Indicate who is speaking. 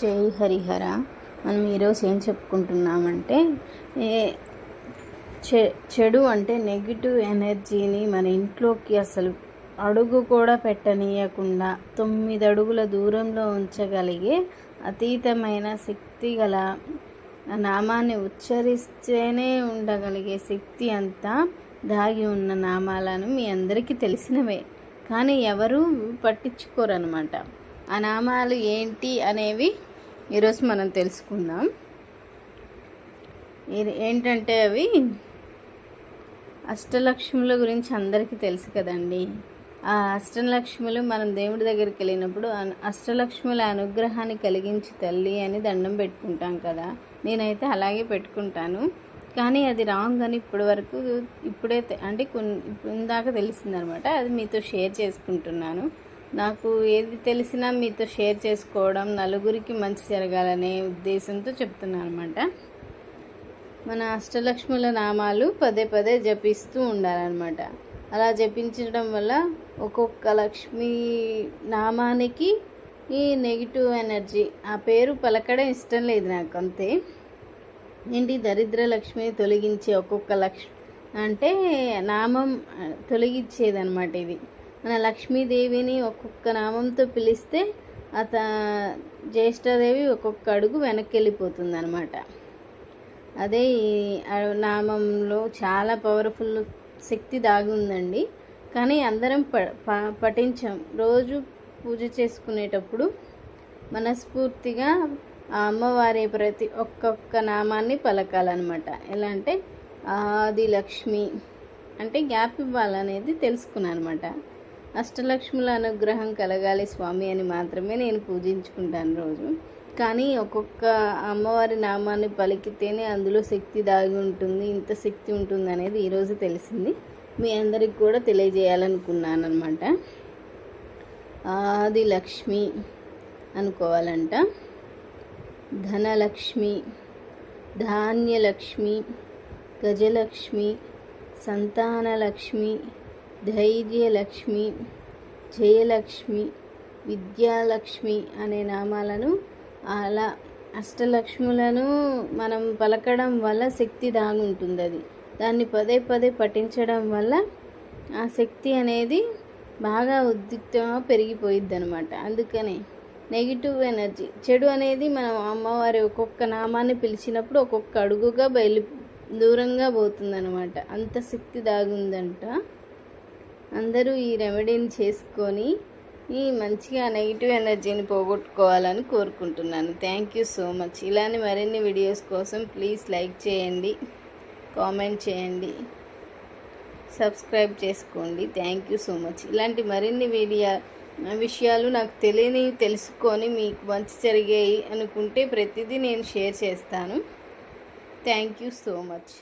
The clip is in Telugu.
Speaker 1: జై హరిహర. మనం ఈరోజు ఏం చెప్పుకుంటున్నామంటే ఏ చె చెడు అంటే నెగిటివ్ ఎనర్జీని మన ఇంట్లోకి అసలు అడుగు కూడా పెట్టనీయకుండా తొమ్మిది అడుగుల దూరంలో ఉంచగలిగే అతీతమైన శక్తి గల నామాన్ని ఉచ్చరిస్తేనే ఉండగలిగే శక్తి అంతా దాగి ఉన్న నామాలను మీ అందరికీ తెలిసినవే. కానీ ఎవరు పట్టించుకోరనమాట ఆ నామాలు ఏంటి అనేవి ఈరోజు మనం తెలుసుకుందాం. ఇది ఏంటంటే అవి అష్టలక్ష్ముల గురించి అందరికీ తెలుసు కదండి. ఆ అష్టలక్ష్ములు మనం దేవుడి దగ్గరికి వెళ్ళినప్పుడు అష్టలక్ష్ముల అనుగ్రహాన్ని కలిగించి తల్లి అని దండం పెట్టుకుంటాం కదా. నేనైతే అలాగే పెట్టుకుంటాను. కానీ అది రాంగ్ అని ఇప్పటి వరకు ఇప్పుడే అంటే కొన్ని ఇప్పుడు ఇందాక తెలిసిందనమాట. అది మీతో షేర్ చేసుకుంటున్నాను. నాకు ఏది తెలిసినా మీతో షేర్ చేసుకోవడం నలుగురికి మంచి జరగాలనే ఉద్దేశంతో చెప్తున్నాను అనమాట మన అష్టలక్ష్ముల నామాలు పదే పదే జపిస్తూ ఉండాలన్నమాట. అలా జపించడం వల్ల ఒక్కొక్క లక్ష్మి నామానికి ఈ నెగిటివ్ ఎనర్జీ ఆ పేరు పలకడం ఇష్టం లేదు నాకు అంతే. ఏంటి? దరిద్ర లక్ష్మిని తొలగించే ఒక్కొక్క లక్ష్మి అంటే నామం తొలగించేదన్నమాట ఇది. మన లక్ష్మీదేవిని ఒక్కొక్క నామంతో పిలిస్తే అత జ్యేష్ఠదేవి ఒక్కొక్క అడుగు వెనక్కి వెళ్ళిపోతుంది అనమాట అదే ఈ నామంలో చాలా పవర్ఫుల్ శక్తి దాగి ఉందండి. కానీ అందరం ప ప- పఠించాం. రోజు పూజ చేసుకునేటప్పుడు మనస్ఫూర్తిగా ఆ అమ్మవారి ప్రతి ఒక్కొక్క నామాన్ని పలకాలన్నమాట. ఎలా అంటే ఆది లక్ష్మి అంటే గ్యాప్ ఇవ్వాలనేది తెలుసుకున్నాను అనమాట అష్టలక్ష్ముల అనుగ్రహం కలగాలి స్వామి అని మాత్రమే నేను పూజించుకుంటాను రోజు. కానీ ఒక్కొక్క అమ్మవారి నామాన్ని పలికితేనే అందులో శక్తి దాగి ఉంటుంది ఇంత శక్తి ఉంటుంది అనేది ఈరోజు తెలిసింది. మీ అందరికి కూడా తెలియజేయాలనుకున్నాను అనమాట ఆది లక్ష్మి అనుకోవాలంట. ధనలక్ష్మి ధాన్యలక్ష్మి గజలక్ష్మి సంతానలక్ష్మి ధైర్యలక్ష్మి జయలక్ష్మి విద్యాలక్ష్మి అనే నామాలను అలా అష్టలక్ష్ములను మనం పలకడం వల్ల శక్తి దాగుంటుంది అది. దాన్ని పదే పదే పఠించడం వల్ల ఆ శక్తి అనేది బాగా ఉద్రిక్తంగా పెరిగిపోయిద్ది అనమాట అందుకనే నెగిటివ్ ఎనర్జీ చెడు అనేది మనం అమ్మవారి ఒక్కొక్క నామాన్ని పిలిచినప్పుడు ఒక్కొక్క అడుగుగా బయలు దూరంగా పోతుందన్నమాట. అంత శక్తి దాగుందంట. అందరూ ఈ రెమెడీని చేసుకొని ఈ మంచిగా నెగిటివ్ ఎనర్జీని పోగొట్టుకోవాలని కోరుకుంటున్నాను. థ్యాంక్ యూ సో మచ్ ఇలానే మరిన్ని వీడియోస్ కోసం ప్లీజ్ లైక్ చేయండి కామెంట్ చేయండి సబ్స్క్రైబ్ చేసుకోండి. థ్యాంక్ యూ సో మచ్ ఇలాంటి మరిన్ని వీడియో విషయాలు నాకు తెలియని తెలుసుకొని మీకు మంచి జరిగాయి అనుకుంటే ప్రతిదీ నేను షేర్ చేస్తాను. Thank you so much